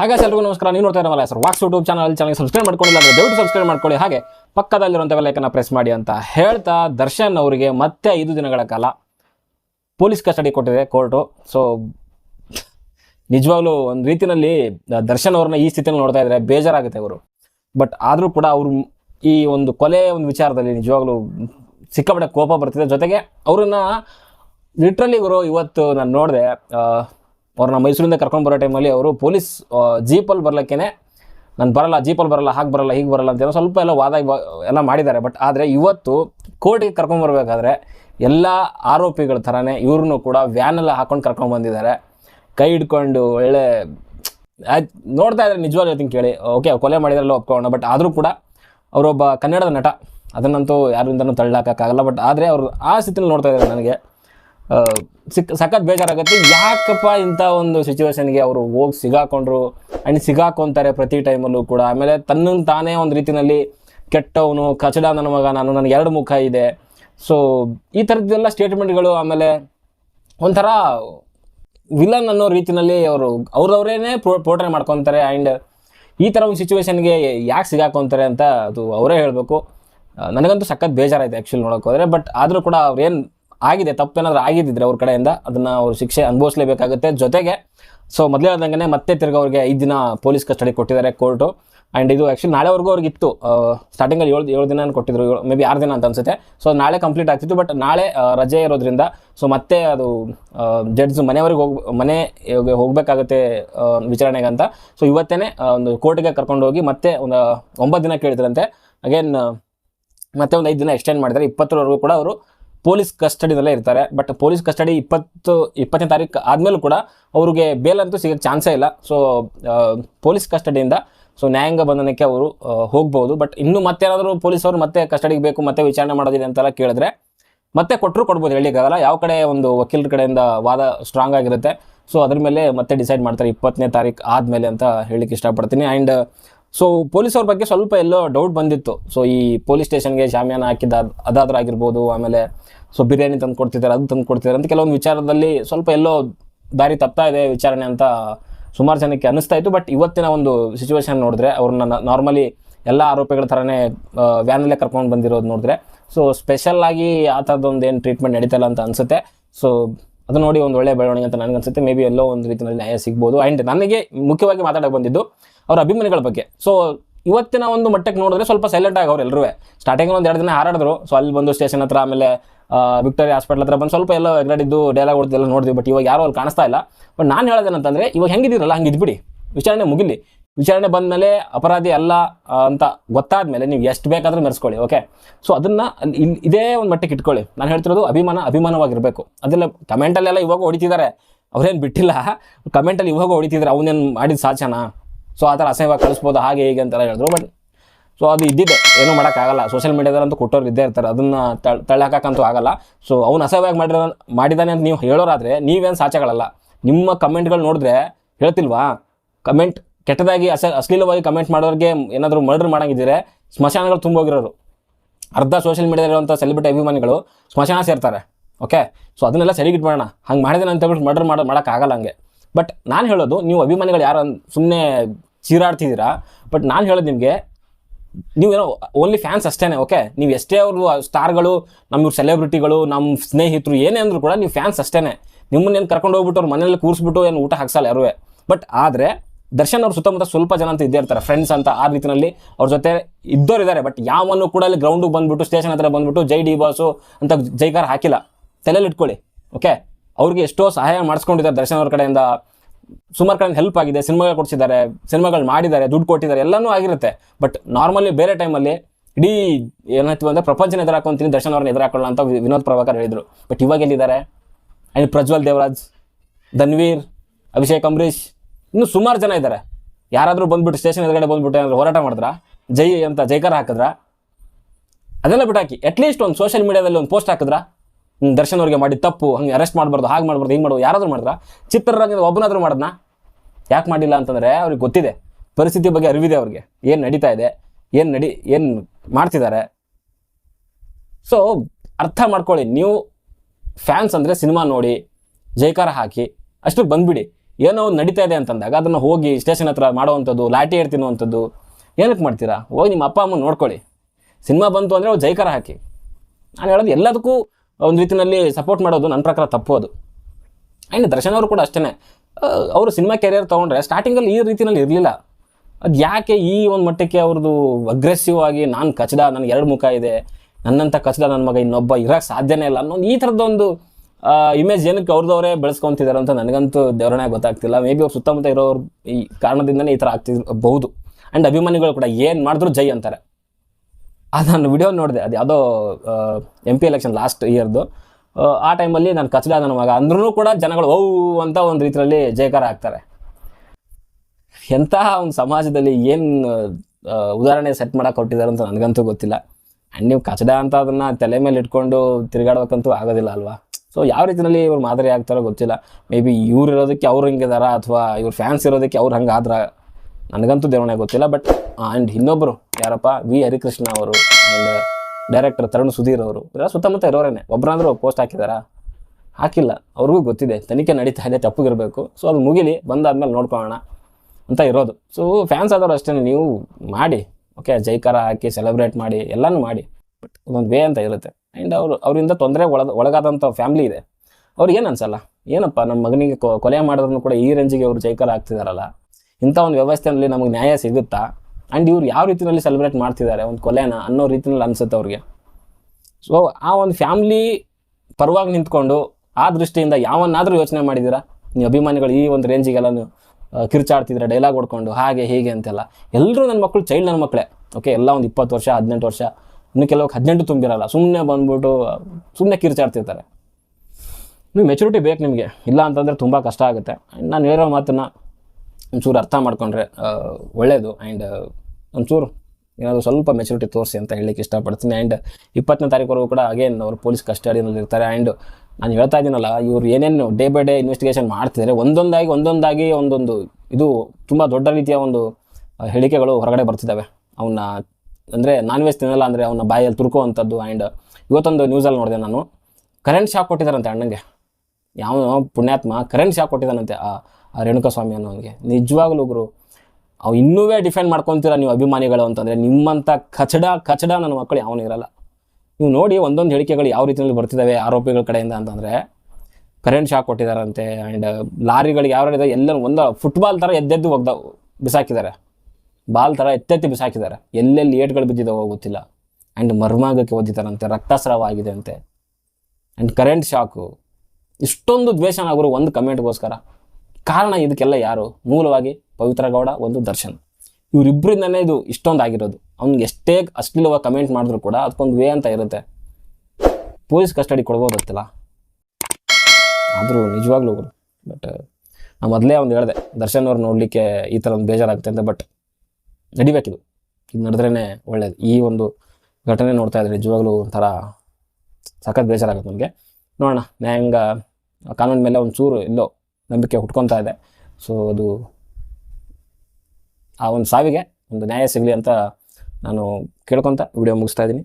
ಹಾಗೆ ಎಲ್ರಿಗೂ ನಮಸ್ಕಾರ. ನೀವು ನೋಡ್ತಾ ಇರೋಲ್ಲ sir walks YouTube channel channel subscribe ಮಾಡ್ಕೊಂಡಿಲ್ಲ ಅಂದರೆ ದಯವಿಟ್ಟು ಸಬ್ಸ್ಕ್ರೈಬ್ ಮಾಡ್ಕೊಳ್ಳಿ. ಹಾಗೆ ಪಕ್ಕದಲ್ಲಿರುವಂಥ ಬೆಲ್ಲೈಕನ್ನ ಪ್ರೆಸ್ ಮಾಡಿ ಅಂತ ಹೇಳ್ತಾ ದರ್ಶನ್ ಅವರಿಗೆ ಮತ್ತೆ ಐದು ದಿನಗಳ ಕಾಲ ಪೊಲೀಸ್ ಕಸ್ಟಡಿ ಕೊಟ್ಟಿದೆ ಕೋರ್ಟು ಸೊ ನಿಜವಾಗ್ಲೂ ಒಂದು ರೀತಿಯಲ್ಲಿ ದರ್ಶನ್ ಅವ್ರನ್ನ ಈ ಸ್ಥಿತಿಯಲ್ಲಿ ನೋಡ್ತಾ ಇದ್ರೆ ಬೇಜಾರಾಗುತ್ತೆ ಅವರು. ಬಟ್ ಆದರೂ ಕೂಡ ಅವರು ಈ ಒಂದು ಕೊಲೆ ಒಂದು ವಿಚಾರದಲ್ಲಿ ನಿಜವಾಗ್ಲೂ ಸಿಕ್ಕಾಪಟ್ಟೆ ಕೋಪ ಬರ್ತಿದೆ. ಜೊತೆಗೆ ಅವ್ರನ್ನ ಲಿಟ್ರಲಿ ಇವರು ಇವತ್ತು ನಾನು ನೋಡಿದೆ ಅವ್ರನ್ನ ಮೈಸೂರಿಂದ ಕರ್ಕೊಂಡು ಬರೋ ಟೈಮಲ್ಲಿ ಅವರು ಪೊಲೀಸ್ ಜೀಪಲ್ಲಿ ಬರಲಿಕ್ಕೇನೆ, ನಾನು ಬರಲ್ಲ ಜೀಪಲ್ಲಿ ಬರಲ್ಲ, ಹಾಗೆ ಬರಲ್ಲ, ಹೀಗೆ ಬರಲ್ಲ ಅಂತ ಏನೋ ಸ್ವಲ್ಪ ಎಲ್ಲ ವಾದ ಎಲ್ಲ ಮಾಡಿದ್ದಾರೆ. ಬಟ್ ಆದರೆ ಇವತ್ತು ಕೋರ್ಟಿಗೆ ಕರ್ಕೊಂಬರ್ಬೇಕಾದ್ರೆ ಎಲ್ಲ ಆರೋಪಿಗಳ ಥರನೇ ಇವ್ರನ್ನೂ ಕೂಡ ವ್ಯಾನೆಲ್ಲ ಹಾಕೊಂಡು ಕರ್ಕೊಂಡು ಬಂದಿದ್ದಾರೆ. ಕೈ ಹಿಡ್ಕೊಂಡು ಒಳ್ಳೆ ನೋಡ್ತಾ ಇದ್ದಾರೆ ನಿಜವಾಗ್ಲೂ ಹೇಳ್ತೀನಿ ಕೇಳಿ. ಓಕೆ ಕೊಲೆ ಮಾಡಿದ್ರಲ್ಲ ಒಪ್ಕೊಳ್ಳೋಣ ಬಟ್ ಆದರೂ ಕೂಡ ಅವರೊಬ್ಬ ಕನ್ನಡದ ನಟ, ಅದನ್ನಂತೂ ಯಾರಿಂದನೂ ತಳ್ಳಾಕಾಗಲ್ಲ ಬಟ್ ಆದರೆ ಅವರು ಆ ಸ್ಥಿತಿನಲ್ಲಿ ನೋಡ್ತಾ ಇದ್ದಾರೆ ನನಗೆ. ಸಿಕ್, ಸಖತ್ ಬೇಜಾರಾಗುತ್ತೆ. ಯಾಕಪ್ಪ ಇಂಥ ಒಂದು ಸಿಚುವೇಶನ್ಗೆ ಅವರು ಹೋಗಿ ಸಿಗಾಕೊಂಡ್ರು? ಆ್ಯಂಡ್ ಸಿಗಾಕೊಂತಾರೆ ಪ್ರತಿ ಟೈಮಲ್ಲೂ ಕೂಡ. ಆಮೇಲೆ ತನ್ನನ್ನು ತಾನೇ ಒಂದು ರೀತಿಯಲ್ಲಿ ಕೆಟ್ಟವನು ಕಚಡ ನನ್ನ ಮಗ, ನಾನು ನನಗೆ ಎರಡು ಮುಖ ಇದೆ. ಸೊ ಈ ಥರದ್ದೆಲ್ಲ ಸ್ಟೇಟ್ಮೆಂಟ್ಗಳು ಆಮೇಲೆ ಒಂಥರ ವಿಲನ್ ಅನ್ನೋ ರೀತಿಯಲ್ಲಿ ಅವರು, ಅವ್ರವ್ರೇನೆ ಪೋರ್ಟ್ರೇ ಮಾಡ್ಕೊತಾರೆ. ಆ್ಯಂಡ್ ಈ ಥರ ಒಂದು ಸಿಚುವೇಶನ್ಗೆ ಯಾಕೆ ಸಿಗಾಕೊಂತಾರೆ ಅಂತ ಅದು ಅವರೇ ಹೇಳಬೇಕು. ನನಗಂತೂ ಸಖತ್ ಬೇಜಾರಾಯಿತು ಆ್ಯಕ್ಚುಲಿ ನೋಡೋಕೆ ಹೋದರೆ. ಬಟ್ ಆದರೂ ಕೂಡ ಅವ್ರೇನು ಆಗಿದೆ, ತಪ್ಪೇನಾದ್ರೂ ಆಗಿದ್ದಿದ್ರೆ ಅವ್ರ ಕಡೆಯಿಂದ ಅದನ್ನು ಅವ್ರ ಶಿಕ್ಷೆ ಅನುಭವಿಸಲೇಬೇಕಾಗುತ್ತೆ. ಜೊತೆಗೆ ಸೊ ಮೊದಲೇ ಹೇಳ್ದಂಗೆ ಮತ್ತೆ ತಿರ್ಗಿ ಅವ್ರಿಗೆ ಐದು ದಿನ ಪೊಲೀಸ್ ಕಸ್ಟಡಿ ಕೊಟ್ಟಿದ್ದಾರೆ ಕೋರ್ಟು. ಆ್ಯಂಡ್ ಇದು ಆ್ಯಕ್ಚುಲಿ ನಾಳೆವರೆಗೂ ಅವ್ರಿಗೆ ಇತ್ತು. ಸ್ಟಾರ್ಟಿಂಗಲ್ಲಿ ಏಳು ಏಳು ದಿನ ಕೊಟ್ಟಿದ್ರು ಮೇ ಬಿ ಆರು ದಿನ ಅಂತ ಅನ್ಸುತ್ತೆ. ಸೊ ನಾಳೆ ಕಂಪ್ಲೀಟ್ ಆಗ್ತಿತ್ತು ಬಟ್ ನಾಳೆ ರಜೆ ಇರೋದ್ರಿಂದ ಸೊ ಮತ್ತೆ ಅದು ಜಡ್ಜ್ ಮನೆಯವರೆಗೆ ಹೋಗ್, ಮನೆ ಹೋಗಬೇಕಾಗುತ್ತೆ ವಿಚಾರಣೆಗೆ ಅಂತ. ಸೊ ಇವತ್ತೇ ಒಂದು ಕೋರ್ಟ್ಗೆ ಕರ್ಕೊಂಡು ಹೋಗಿ ಮತ್ತೆ ಒಂದು ಒಂಬತ್ತು ದಿನ ಕೇಳಿದ್ರಂತೆ. ಅಗೇನ್ ಮತ್ತೆ ಒಂದು ಐದು ದಿನ ಎಕ್ಸ್ಟೆಂಡ್ ಮಾಡಿದ್ದಾರೆ. ಇಪ್ಪತ್ತರವರೆಗೂ ಕೂಡ ಅವರು ಪೊಲೀಸ್ ಕಸ್ಟಡಿನಲ್ಲೇ ಇರ್ತಾರೆ. ಬಟ್ ಪೊಲೀಸ್ ಕಸ್ಟಡಿ ಇಪ್ಪತ್ತು, ಇಪ್ಪತ್ತನೇ ತಾರೀಕು ಆದಮೇಲೂ ಕೂಡ ಅವರಿಗೆ ಬೇಲ್ ಅಂತೂ ಸಿಗೋಕ್ಕೆ ಚಾನ್ಸೇ ಇಲ್ಲ. ಸೊ ಪೊಲೀಸ್ ಕಸ್ಟಡಿಯಿಂದ ಸೊ ನ್ಯಾಯಾಂಗ ಬಂಧನಕ್ಕೆ ಅವರು ಹೋಗ್ಬೋದು. ಬಟ್ ಇನ್ನು ಮತ್ತೇನಾದರೂ ಪೊಲೀಸವರು ಮತ್ತೆ ಕಸ್ಟಡಿಗೆ ಬೇಕು, ಮತ್ತೆ ವಿಚಾರಣೆ ಮಾಡೋದಿದೆ ಅಂತೆಲ್ಲ ಕೇಳಿದ್ರೆ ಮತ್ತೆ ಕೊಟ್ಟರು ಕೊಡ್ಬೋದು ಹೇಳಿಕ್ಕಾಗಲ್ಲ ಯಾವ ಕಡೆ ಒಂದು ವಕೀಲರ ಕಡೆಯಿಂದ ವಾದ ಸ್ಟ್ರಾಂಗ್ ಆಗಿರುತ್ತೆ. ಸೊ ಅದ್ರ ಮೇಲೆ ಮತ್ತೆ ಡಿಸೈಡ್ ಮಾಡ್ತಾರೆ ಇಪ್ಪತ್ತನೇ ತಾರೀಕು ಆದಮೇಲೆ ಅಂತ ಹೇಳಿಕ್ಕೆ ಇಷ್ಟಪಡ್ತೀನಿ. ಆ್ಯಂಡ್ ಸೊ ಪೊಲೀಸವ್ರ ಬಗ್ಗೆ ಸ್ವಲ್ಪ ಎಲ್ಲೋ ಡೌಟ್ ಬಂದಿತ್ತು. ಸೊ ಈ ಪೊಲೀಸ್ ಸ್ಟೇಷನ್ಗೆ ಶಾಮಿಯಾನ ಅದಾದ್ರೂ ಆಗಿರ್ಬೋದು, ಆಮೇಲೆ ಸೊ ಬಿರಿಯಾನಿ ತಂದು ಕೊಡ್ತಿದ್ದಾರೆ, ಅದು ತಂದು ಕೊಡ್ತಿದ್ದಾರೆ ಅಂತ ಕೆಲವೊಂದು ವಿಚಾರದಲ್ಲಿ ಸ್ವಲ್ಪ ಎಲ್ಲೋ ದಾರಿ ತಪ್ತಾ ಇದೆ ವಿಚಾರಣೆ ಅಂತ ಸುಮಾರು ಜನಕ್ಕೆ ಅನಿಸ್ತಾ ಇತ್ತು. ಬಟ್ ಇವತ್ತಿನ ಒಂದು ಸಿಚುವೇಶನ್ ನೋಡಿದ್ರೆ, ಅವ್ರನ್ನ ನಾರ್ಮಲಿ ಎಲ್ಲ ಆರೋಪಿಗಳ ಥರನೇ ವ್ಯಾನಲ್ಲೇ ಕರ್ಕೊಂಡು ಬಂದಿರೋದು ನೋಡಿದ್ರೆ ಸೊ ಸ್ಪೆಷಲ್ ಆಗಿ ಆ ಥರದ್ದೊಂದು ಏನು ಟ್ರೀಟ್ಮೆಂಟ್ ನಡೀತಲ್ಲ ಅಂತ ಅನಿಸುತ್ತೆ. ಸೊ ಅದು ನೋಡಿ ಒಂದು ಒಳ್ಳೆ ಬೆಳವಣಿಗೆ ಅಂತ ನನಗೆ ಅನಿಸುತ್ತೆ. ಮೇ ಬಿ ಎಲ್ಲೋ ಒಂದು ರೀತಿಯಲ್ಲಿ ನ್ಯಾಯ ಸಿಗ್ಬೋದು. ಆ್ಯಂಡ್ ನನಗೆ ಮುಖ್ಯವಾಗಿ ಮಾತಾಡಕ್ಕೆ ಬಂದಿದ್ದು ಅವ್ರ ಅಭಿಮಾನಿಗಳ ಬಗ್ಗೆ. ಸೊ ಇವತ್ತಿನ ಒಂದು ಮಟ್ಟಕ್ಕೆ ನೋಡಿದ್ರೆ ಸ್ವಲ್ಪ ಸೈಲೆಂಟ್ ಆಗಿ ಅವ್ರು ಎಲ್ಲರೂ ಸ್ಟಾರ್ಟಿಂಗ್ ಒಂದು ಎರಡು ದಿನ ಹಾರಾಡಿದ್ರು. ಸೊ ಅಲ್ಲಿ ಬಂದು ಸ್ಟೇಷನ್ ಹತ್ರ ಆಮೇಲೆ ವಿಕ್ಟೋರಿಯಾ ಹಾಸ್ಪಿಟಲ್ ಹತ್ರ ಬಂದು ಸ್ವಲ್ಪ ಎಲ್ಲ ಎಗ್ರಾಡಿದ್ದು ಡೈಲಾಗ್ ಹೊಡೆದೆಲ್ಲ ನೋಡಿದ್ವಿ ಬಟ್ ಇವಾಗ ಯಾರು ಅಲ್ಲಿ ಕಾಣಿಸ್ತಾ ಇಲ್ಲ. ಬಟ್ ನಾನು ಹೇಳೋದೇನಂತಂದ್ರೆ ಇವಾಗ ಹೆಂಗಿದ್ದೀರಲ್ಲ, ಹಂಗೆ ಇದ್ಬಿಡಿ. ವಿಚಾರಣೆ ಮುಗಿಲಿ. ವಿಚಾರಣೆ ಬಂದಮೇಲೆ ಅಪರಾಧಿ ಅಲ್ಲ ಅಂತ ಅಂತ ಗೊತ್ತಾದ್ಮೇಲೆ ನೀವು ಎಷ್ಟು ಬೇಕಾದರೂ ಮೆರೆಸ್ಕೊಳ್ಳಿ ಓಕೆ ಸೊ ಅದನ್ನು ಇಲ್ಲಿ ಇದೇ ಒಂದು ಮಟ್ಟಿಗೆ ಇಟ್ಕೊಳ್ಳಿ. ನಾನು ಹೇಳ್ತಿರೋದು ಅಭಿಮಾನ, ಅಭಿಮಾನವಾಗಿರಬೇಕು. ಅದೆಲ್ಲ ಕಮೆಂಟಲ್ಲೆಲ್ಲ ಇವಾಗ ಹೊಡಿತಿದ್ದಾರೆ. ಅವ್ರೇನು ಬಿಟ್ಟಿಲ್ಲ. ಕಮೆಂಟಲ್ಲಿ ಇವಾಗ ಹೊಡಿತಿದ್ದಾರೆ ಅವನೇನು ಮಾಡಿದ ಸಾಧ್ಯನಾ? ಸೊ ಆ ಥರ ಅಸಹ್ಯವಾಗಿ ಕಳಿಸ್ಬೋದು, ಹಾಗೆ ಹೀಗೆ ಅಂತೆಲ್ಲ ಹೇಳಿದ್ರು. ಬಟ್ ಸೊ ಅದು ಇದ್ದಿದೆ. ಏನೂ ಮಾಡೋಕ್ಕಾಗಲ್ಲ. ಸೋಷಿಯಲ್ ಮೀಡಿಯಾದಲ್ಲಂತೂ ಕೊಟ್ಟೋರು ಇದ್ದೇ ಇರ್ತಾರೆ. ಅದನ್ನು ತಳ್ ತಳ್ಳಾಕಂತೂ ಆಗಲ್ಲ. ಸೊ ಅವ್ನು ಅಸಹ್ಯವಾಗಿ ಮಾಡಿರೋ ಮಾಡಿದ್ದಾನೆ ಅಂತ ನೀವು ಹೇಳೋರಾದರೆ ನೀವೇನು ಸಾಚಗಳಲ್ಲ ನಿಮ್ಮ ಕಮೆಂಟ್ಗಳು ನೋಡಿದ್ರೆ ಹೇಳ್ತಿಲ್ವಾ? ಕಮೆಂಟ್ ಕೆಟ್ಟದಾಗಿ ಅಸ, ಅಶ್ಲೀಲವಾಗಿ ಕಮೆಂಟ್ ಮಾಡೋರಿಗೆ ಏನಾದರೂ ಮರ್ಡರ್ ಮಾಡೋಂಗಿದ್ದರೆ ಸ್ಮಶಾನಗಳು ತುಂಬೋಗಿರೋರು. ಅರ್ಧ ಸೋಷಿಯಲ್ ಮೀಡಿಯಾದಲ್ಲಿರುವಂಥ ಸೆಲೆಬ್ರಿಟಿ ಅಭಿಮಾನಿಗಳು ಸ್ಮಶಾನ ಸೇರ್ತಾರೆ. ಓಕೆ ಸೊ ಅದನ್ನೆಲ್ಲ ಸರಿಗಿಟ್ಬಿಡೋಣ ಹಂಗೆ ಮಾಡಿದಾನೆ ಅಂತ ಹೇಳ್ಬಿಟ್ಟು ಮರ್ಡರ್ ಮಾಡೋ, ಮಾಡೋಕ್ಕಾಗಲ್ಲ ಹಂಗೆ. ಬಟ್ ನಾನು ಹೇಳೋದು, ನೀವು ಅಭಿಮಾನಿಗಳು ಯಾರು ಸುಮ್ಮನೆ ಚೀರಾಡ್ತಿದ್ದೀರಾ? ಬಟ್ ನಾನು ಹೇಳೋದು ನಿಮಗೆ ನೀವೇನೋ ಓನ್ಲಿ ಫ್ಯಾನ್ಸ್ ಅಷ್ಟೇ ಓಕೆ ನೀವು ಎಷ್ಟೇ ಅವರು ಸ್ಟಾರ್ಗಳು ನಮ್ಮ ಇವ್ರ ಸೆಲೆಬ್ರಿಟಿಗಳು ನಮ್ಮ ಸ್ನೇಹಿತರು, ಏನೇ ಅಂದರೂ ಕೂಡ ನೀವು ಫ್ಯಾನ್ಸ್ ಅಷ್ಟೇನೆ. ನಿಮ್ಮನ್ನೇನು ಕರ್ಕೊಂಡು ಹೋಗ್ಬಿಟ್ಟು ಅವ್ರ ಮನೇಲಿ ಕೂರಿಸ್ಬಿಟ್ಟು ಏನು ಊಟ ಹಾಕ್ಸಲ್ಲ ಯಾರೂ. ಬಟ್ ಆದರೆ, ದರ್ಶನ್ ಅವ್ರ ಸುತ್ತಮುತ್ತ ಸ್ವಲ್ಪ ಜನ ಅಂತ ಇದ್ದೇ ಇರ್ತಾರೆ ಫ್ರೆಂಡ್ಸ್ ಅಂತ ಆ ರೀತಿಯಲ್ಲಿ ಅವ್ರ ಜೊತೆ ಇದ್ದವ್ರು ಇದ್ದಾರೆ ಬಟ್ ಯಾವನ್ನು ಕೂಡ ಅಲ್ಲಿ ಗ್ರೌಂಡಿಗೆ ಬಂದ್ಬಿಟ್ಟು ಸ್ಟೇಷನ್ ಹತ್ರ ಬಂದ್ಬಿಟ್ಟು, ಜೈ ಡಿ ಬಾಸು ಅಂತ ಜೈಕಾರ ಹಾಕಿಲ್ಲ. ತಲೆಯಲ್ಲಿ ಇಟ್ಕೊಳ್ಳಿ ಓಕೆ ಅವ್ರಿಗೆ ಎಷ್ಟೋ ಸಹಾಯ ಮಾಡಿಸ್ಕೊಂಡಿದ್ದಾರೆ ದರ್ಶನ್ ಅವ್ರ ಕಡೆಯಿಂದ. ಸುಮಾರು ಕಡೆ ಹೆಲ್ಪ್ ಆಗಿದೆ, ಸಿನಿಮಾಗಳು ಕೊಡಿಸಿದ್ದಾರೆ, ಸಿನಿಮಾಗಳು ಮಾಡಿದ್ದಾರೆ, ದುಡ್ಡು ಕೊಟ್ಟಿದ್ದಾರೆ, ಎಲ್ಲನೂ ಆಗಿರುತ್ತೆ. ಬಟ್ ನಾರ್ಮಲಿ ಬೇರೆ ಟೈಮಲ್ಲಿ ಇಡೀ ಏನಾಯ್ತು ಅಂದರೆ ಪ್ರಪಂಚನ ಎದುರಾಕೊಂತೀನಿ, ದರ್ಶನ್ ಅವ್ರನ್ನ ಎದುರಾಕೊಳ್ಳ ಅಂತ ವಿನೋದ್ ಪ್ರಭಾಕರ್ ಹೇಳಿದರು. ಬಟ್ ಇವಾಗ ಎಲ್ಲಿದ್ದಾರೆ? ಆ್ಯಂಡ್ ಪ್ರಜ್ವಲ್ ದೇವರಾಜ್, ಧನ್ವೀರ್, ಅಭಿಷೇಕ್ ಅಂಬರೀಷ್, ಇನ್ನೂ ಸುಮಾರು ಜನ ಇದ್ದಾರೆ. ಯಾರಾದರೂ ಬಂದ್ಬಿಟ್ಟು ಸ್ಟೇಷನ್ ಎದುರುಗಡೆ ಬಂದ್ಬಿಟ್ಟು ಏನಾದ್ರು ಹೋರಾಟ ಮಾಡಿದ್ರಾ? ಜೈ ಅಂತ ಜೈಕಾರ ಹಾಕಿದ್ರಾ? ಅದೆಲ್ಲ ಬಿಟ್ಟಾಕಿ ಅಟ್ಲೀಸ್ಟ್ ಒಂದು ಸೋಷಿಯಲ್ ಮೀಡಿಯಾದಲ್ಲಿ ಒಂದು ಪೋಸ್ಟ್ ಹಾಕಿದ್ರಾ? ದರ್ಶನ್ ಅವ್ರಿಗೆ ಮಾಡಿ ತಪ್ಪು, ಹಂಗೆ ಅರೆಸ್ಟ್ ಮಾಡಬಾರ್ದು, ಹಾಗೆ ಮಾಡಬಾರ್ದು, ಹಿಂಗೆ ಮಾಡೋದು ಯಾರಾದರೂ ಮಾಡಿದ್ರ? ಚಿತ್ರರಂಗದ ಒಬ್ಬನಾದರೂ ಮಾಡಿದ್ನಾ? ಯಾಕೆ ಮಾಡಿಲ್ಲ ಅಂತಂದರೆ ಅವ್ರಿಗೆ ಗೊತ್ತಿದೆ. ಪರಿಸ್ಥಿತಿ ಬಗ್ಗೆ ಅರಿವಿದೆ ಅವ್ರಿಗೆ. ಏನು ನಡೀತಾ ಇದೆ, ಏನು ನಡಿ, ಏನು ಮಾಡ್ತಿದ್ದಾರೆ. ಸೊ ಅರ್ಥ ಮಾಡ್ಕೊಳ್ಳಿ. ನೀವು ಫ್ಯಾನ್ಸ್ ಅಂದರೆ ಸಿನಿಮಾ ನೋಡಿ, ಜೈಕಾರ ಹಾಕಿ ಅಷ್ಟು ಬಂದುಬಿಡಿ. ಏನೋ ನಡೀತಾ ಇದೆ ಅಂತಂದಾಗ ಅದನ್ನು ಹೋಗಿ ಸ್ಟೇಷನ್ ಹತ್ರ ಮಾಡುವಂಥದ್ದು ಲಾಟಿ ಏರ್ ತಿನ್ನುವಂಥದ್ದು ಏನಕ್ಕೆ ಮಾಡ್ತೀರಾ? ಹೋಗಿ ನಿಮ್ಮ ಅಪ್ಪ, ಅಮ್ಮ ನೋಡ್ಕೊಳ್ಳಿ. ಸಿನಿಮಾ ಬಂತು ಅಂದರೆ ಅವ್ರು ಜೈಕಾರ ಹಾಕಿ. ನಾನು ಹೇಳೋದು ಎಲ್ಲದಕ್ಕೂ ಒಂದು ರೀತಿಯಲ್ಲಿ ಸಪೋರ್ಟ್ ಮಾಡೋದು ನನ್ನ ಪ್ರಕಾರ ತಪ್ಪೋದು ಆ್ಯಂಡ್ ದರ್ಶನ್ ಅವರು ಕೂಡ ಅಷ್ಟೇ ಅವರು ಸಿನಿಮಾ ಕೆರಿಯರ್ ತೊಗೊಂಡ್ರೆ ಸ್ಟಾರ್ಟಿಂಗಲ್ಲಿ ಈ ರೀತಿಯಲ್ಲಿ ಇರಲಿಲ್ಲ. ಅದು ಯಾಕೆ ಈ ಒಂದು ಮಟ್ಟಕ್ಕೆ ಅವ್ರದ್ದು ಅಗ್ರೆಸಿವ್ ಆಗಿ ನಾನು ಕಚಡ ನನಗೆ ಎರಡು ಮುಖ ಇದೆ ನನ್ನಂಥ ಕಚಡ ನನ್ನ ಮಗ ಇನ್ನೊಬ್ಬ ಇರೋಕ್ಕೆ ಸಾಧ್ಯನೇ ಇಲ್ಲ ಅನ್ನೋ ಈ ಥರದ್ದೊಂದು ಇಮೇಜ್ ಏನಕ್ಕೆ ಅವ್ರದವರೇ ಬೆಳೆಸ್ಕೊತಿದ್ದಾರೆ ಅಂತ ನನಗಂತೂ ದೇವರನೇ ಗೊತ್ತಾಗ್ತಿಲ್ಲ. ಮೇ ಬಿ ಅವ್ರು ಸುತ್ತಮುತ್ತ ಇರೋರು ಈ ಕಾರಣದಿಂದನೇ ಈ ಥರ ಆಗ್ತಿರ್ಬಹುದು ಆ್ಯಂಡ್ ಅಭಿಮಾನಿಗಳು ಕೂಡ ಏನು ಮಾಡಿದ್ರು ಜೈ ಅಂತಾರೆ. ಅದು ನಾನು ವಿಡಿಯೋ ನೋಡಿದೆ. ಅದು ಯಾವುದೋ ಎಂ ಪಿ ಎಲೆಕ್ಷನ್ ಲಾಸ್ಟ್ ಇಯರ್ದು ಆ ಟೈಮಲ್ಲಿ ನಾನು ಕಚಡ ನನ್ನ ಮಗ ಅಂದ್ರೂ ಕೂಡ ಜನಗಳು ಓ ಅಂತ ಒಂದು ರೀತಿಯಲ್ಲಿ ಜಯಕಾರ ಆಗ್ತಾರೆ. ಎಂತಹ ಒಂದು ಸಮಾಜದಲ್ಲಿ ಏನು ಉದಾಹರಣೆ ಸೆಟ್ ಮಾಡಕ್ಕೆ ಕೊಟ್ಟಿದ್ದಾರೆ ಅಂತ ನನಗಂತೂ ಗೊತ್ತಿಲ್ಲ. ಆ್ಯಂಡ್ ನೀವು ಕಚಡ ಅಂತ ಅದನ್ನು ತಲೆ ಮೇಲೆ ಇಟ್ಕೊಂಡು ತಿರುಗಾಡೋಕ್ಕಂತೂ ಆಗೋದಿಲ್ಲ ಅಲ್ವಾ? ಸೊ ಯಾವ ರೀತಿಯಲ್ಲಿ ಇವ್ರು ಮಾದರಿ ಆಗ್ತಾರೋ ಗೊತ್ತಿಲ್ಲ. ಮೇ ಬಿ ಇವ್ರು ಇರೋದಕ್ಕೆ ಅವ್ರು ಹಿಂಗಿದಾರ ಅಥವಾ ಇವ್ರ ಫ್ಯಾನ್ಸ್ ಇರೋದಕ್ಕೆ ಅವ್ರು ಹಂಗೆ ಆದ್ರ ನನಗಂತೂ ದೇವಣೆ ಗೊತ್ತಿಲ್ಲ ಬಟ್ ಆ್ಯಂಡ್ ಇನ್ನೊಬ್ಬರು ಯಾರಪ್ಪ? ವಿ. ಹರಿಕೃಷ್ಣ ಅವರು ಆ್ಯಂಡ್ ಡೈರೆಕ್ಟರ್ ತರುಣ್ ಸುಧೀರ್ ಅವರು ಇವರ ಸುತ್ತಮುತ್ತ ಇರೋರೇನೆ. ಒಬ್ಬರಾದರೂ ಪೋಸ್ಟ್ ಹಾಕಿದಾರಾ? ಹಾಕಿಲ್ಲ. ಅವ್ರಿಗೂ ಗೊತ್ತಿದೆ. ತನಿಖೆ ನಡೀತಾ ಇದೆ, ತಪ್ಪುಗಿರಬೇಕು. ಸೊ ಅದು ಮುಗಿಲಿ, ಬಂದಾದ್ಮೇಲೆ ನೋಡ್ಕೊಳ್ಳೋಣ ಅಂತ ಇರೋದು. ಸೊ ಫ್ಯಾನ್ಸ್ ಆದವರು ಅಷ್ಟೇ ನೀವು ಮಾಡಿ ಓಕೆ ಜೈಕಾರ ಹಾಕಿ ಸೆಲೆಬ್ರೇಟ್ ಮಾಡಿ, ಎಲ್ಲನೂ ಮಾಡಿ. ಬಟ್ ಒಂದೊಂದು ವೇ ಅಂತ ಇರುತ್ತೆ. ಆ್ಯಂಡ್ ಅವರು, ಅವರಿಂದ ತೊಂದರೆ ಒಳಗ ಒಳಗಾದಂಥ ಫ್ಯಾಮ್ಲಿ ಇದೆ. ಅವ್ರಿಗೆ ಏನು ಅನ್ಸಲ್ಲ? ಏನಪ್ಪ ನಮ್ಮ ಮಗನಿಗೆ ಕೊಲೆ ಮಾಡಿದ್ರು ಕೂಡ ಈ ರೇಂಜಿಗೆ ಅವರು ಜೈಕಾರ ಆಗ್ತಿದಾರಲ್ಲ ಇಂಥ ಒಂದು ವ್ಯವಸ್ಥೆಯಲ್ಲಿ ನಮಗೆ ನ್ಯಾಯ ಸಿಗುತ್ತಾ? ಆ್ಯಂಡ್ ಇವ್ರು ಯಾವ ರೀತಿಯಲ್ಲಿ ಸೆಲೆಬ್ರೇಟ್ ಮಾಡ್ತಿದ್ದಾರೆ? ಒಂದು ಕೊಲೆನ ಅನ್ನೋ ರೀತಿಯಲ್ಲಿ ಅನ್ಸುತ್ತೆ ಅವ್ರಿಗೆ. ಸೊ ಆ ಒಂದು ಫ್ಯಾಮ್ಲಿ ಪರವಾಗಿ ನಿಂತ್ಕೊಂಡು ಆ ದೃಷ್ಟಿಯಿಂದ ಯಾವನ್ನಾದರೂ ಯೋಚನೆ ಮಾಡಿದ್ದೀರಾ? ನೀವು ಅಭಿಮಾನಿಗಳು ಈ ಒಂದು ರೇಂಜಿಗೆಲ್ಲ ನೀವು ಕಿರ್ಚಾಡ್ತಿದ್ರೆ ಡೈಲಾಗ್ ಹೊಡ್ಕೊಂಡು, ಹಾಗೆ, ಹೀಗೆ ಅಂತೆಲ್ಲ. ಎಲ್ಲರೂ ನನ್ನ ಮಕ್ಕಳು ಚೈಲ್ಡ್ ನನ್ನ ಮಕ್ಕಳೇ ಓಕೆ ಎಲ್ಲ ಒಂದು ಇಪ್ಪತ್ತು ವರ್ಷ, ಹದಿನೆಂಟು ವರ್ಷ. ಇನ್ನು ಕೆಲವು ಹದಿನೆಂಟು ತುಂಬಿರಲ್ಲ. ಸುಮ್ಮನೆ ಬಂದ್ಬಿಟ್ಟು ಸುಮ್ಮನೆ ಕಿರ್ಚಾಡ್ತಿರ್ತಾರೆ. ನೀವು ಮೆಚುರಿಟಿ ಬೇಕು ನಿಮಗೆ. ಇಲ್ಲ ಅಂತಂದರೆ ತುಂಬ ಕಷ್ಟ ಆಗುತ್ತೆ. ನಾನು ಹೇಳಿರೋ ಮಾತನ್ನು ಒಂಚೂರು ಅರ್ಥ ಮಾಡ್ಕೊಂಡ್ರೆ ಒಳ್ಳೆಯದು ಆ್ಯಂಡ್ ಒಂಚೂರು ಏನಾದರೂ ಸ್ವಲ್ಪ ಮೆಚುರಿಟಿ ತೋರಿಸಿ ಅಂತ ಹೇಳಲಿಕ್ಕೆ ಇಷ್ಟಪಡ್ತೀನಿ. ಆ್ಯಂಡ್ ಇಪ್ಪತ್ತನೇ ತಾರೀಕುವರೆಗೂ ಕೂಡ ಅಗೇನ್ ಅವರು ಪೊಲೀಸ್ ಕಸ್ಟಡಿಯಲ್ಲಿ ಇರ್ತಾರೆ. ಆ್ಯಂಡ್ ನಾನು ಹೇಳ್ತಾ ಇದ್ದೀನಲ್ಲ, ಇವ್ರು ಏನೇನು ಡೇ ಬೈ ಡೇ ಇನ್ವೆಸ್ಟಿಗೇಷನ್ ಮಾಡ್ತಿದ್ದಾರೆ ಒಂದೊಂದಾಗಿ ಒಂದೊಂದಾಗಿ ಒಂದೊಂದು ಇದು ತುಂಬ ದೊಡ್ಡ ರೀತಿಯ ಒಂದು ಹೇಳಿಕೆಗಳು ಹೊರಗಡೆ ಬರ್ತಿದ್ದಾವೆ ಅವನ್ನ ಅಂದರೆ ನಾನ್ ವೆಜ್ ತಿನ್ನಲ್ಲ ಅಂದರೆ ಅವನ ಬಾಯಲ್ಲಿ ತುರ್ಕೋವಂಥದ್ದು ಆ್ಯಂಡ್ ಇವತ್ತೊಂದು ನ್ಯೂಸಲ್ಲಿ ನೋಡಿದೆ ನಾನು. ಕರೆಂಟ್ ಶಾಕ್ ಕೊಟ್ಟಿದ್ದಾರಂತೆ ಅಣ್ಣಂಗೆ. ಯಾವ ಪುಣ್ಯಾತ್ಮ ಕರೆಂಟ್ ಶಾಕ್ ಕೊಟ್ಟಿದ್ದಾನಂತೆ ಆ ಆ ರೇಣುಕಸ್ವಾಮಿ ಅನ್ನೋನಿಗೆ. ನಿಜವಾಗ್ಲೂ ಗುರು, ಅವು ಇನ್ನೂ ಡಿಫೆಂಡ್ ಮಾಡ್ಕೊತೀರ ನೀವು ಅಭಿಮಾನಿಗಳು ಅಂತಂದರೆ ನಿಮ್ಮಂಥ ಕಚಡ ಕಚಡ ನನ್ನ ಮಕ್ಕಳು ಯಾವನಿರಲ್ಲ ನೀವು ನೋಡಿ ಒಂದೊಂದು ಹೇಳಿಕೆಗಳು ಯಾವ ರೀತಿಯಲ್ಲಿ ಬರ್ತಿದ್ದಾವೆ ಆರೋಪಿಗಳ ಕಡೆಯಿಂದ ಅಂತಂದರೆ, ಕರೆಂಟ್ ಶಾಕ್ ಕೊಟ್ಟಿದ್ದಾರಂತೆ ಆ್ಯಂಡ್ ಲಾರಿಗಳಿಗೆ ಯಾವ ರೀತಿ ಎಲ್ಲ ಒಂದು ಫುಟ್ಬಾಲ್ ಥರ ಎದ್ದೆದ್ದು ಒಗ್ದ ಬಿಸಾಕಿದ್ದಾರೆ. ಬಾಲ್ ಥರ ಎತ್ತೆತ್ತಿ ಬಿಸಾಕಿದ್ದಾರೆ. ಎಲ್ಲೆಲ್ಲಿ ಏಟ್ಗಳು ಬಿದ್ದಿದ್ದಾವೋ ಗೊತ್ತಿಲ್ಲ. ಆ್ಯಂಡ್ ಮರ್ಮಾಗಕ್ಕೆ ಓದಿದ್ದಾರಂತೆ ರಕ್ತಸ್ರಾವ ಆಗಿದೆ ಅಂತೆ. ಆ್ಯಂಡ್ ಕರೆಂಟ್ ಶಾಕು ಇಷ್ಟೊಂದು ದ್ವೇಷ ಅವರು ಒಂದು ಕಮೆಂಟ್ಗೋಸ್ಕರ ಕಾರಣ ಇದಕ್ಕೆಲ್ಲ ಯಾರು? ಮೂಲವಾಗಿ ಪವಿತ್ರ ಗೌಡ ಒಂದು ದರ್ಶನ್. ಇವರಿಬ್ಬರಿಂದನೇ ಇದು ಇಷ್ಟೊಂದು ಆಗಿರೋದು. ಅವ್ನಿಗೆ ಎಷ್ಟೇ ಅಶ್ಲೀಲವಾಗಿ ಕಮೆಂಟ್ ಮಾಡಿದ್ರು ಕೂಡ ಅದಕ್ಕೊಂದು ವೇ ಅಂತ ಇರುತ್ತೆ. ಪೊಲೀಸ್ ಕಸ್ಟಡಿ ಕೊಡ್ಬೋದತ್ತಲ್ಲ ಆದರೂ ನಿಜವಾಗ್ಲೂ ಬಟ್ ನಾನು ಮೊದಲೇ ಒಂದು ಹೇಳಿದೆ, ದರ್ಶನ್ ಅವ್ರು ನೋಡಲಿಕ್ಕೆ ಈ ಥರ ಒಂದು ಬೇಜಾರಾಗುತ್ತೆ ಅಂತ ಬಟ್ ನಡಿಬೇಕಿದು. ಇದು ನಡೆದ್ರೇ ಒಳ್ಳೇದು. ಈ ಒಂದು ಘಟನೆ ನೋಡ್ತಾ ಇದ್ರೆ ನಿಜವಾಗ್ಲೂ ಒಂಥರ ಸಖತ್ ಬೇಜಾರಾಗುತ್ತೆ ನನಗೆ. ನೋಡೋಣ ನ್ಯಾಯಾಂಗ ಕಾನೂನು ಮೇಲೆ ಒಂದು ಚೂರು ಎಲ್ಲೋ ನಂಬಿಕೆ ಹುಟ್ಕೊತಾ ಇದೆ. ಸೊ ಅದು ಆ ಒಂದು ಸಾವಿಗೆ ಒಂದು ನ್ಯಾಯ ಸಿಗಲಿ ಅಂತ ನಾನು ಕೇಳ್ಕೊತ ವಿಡಿಯೋ ಮುಗಿಸ್ತಾ ಇದ್ದೀನಿ.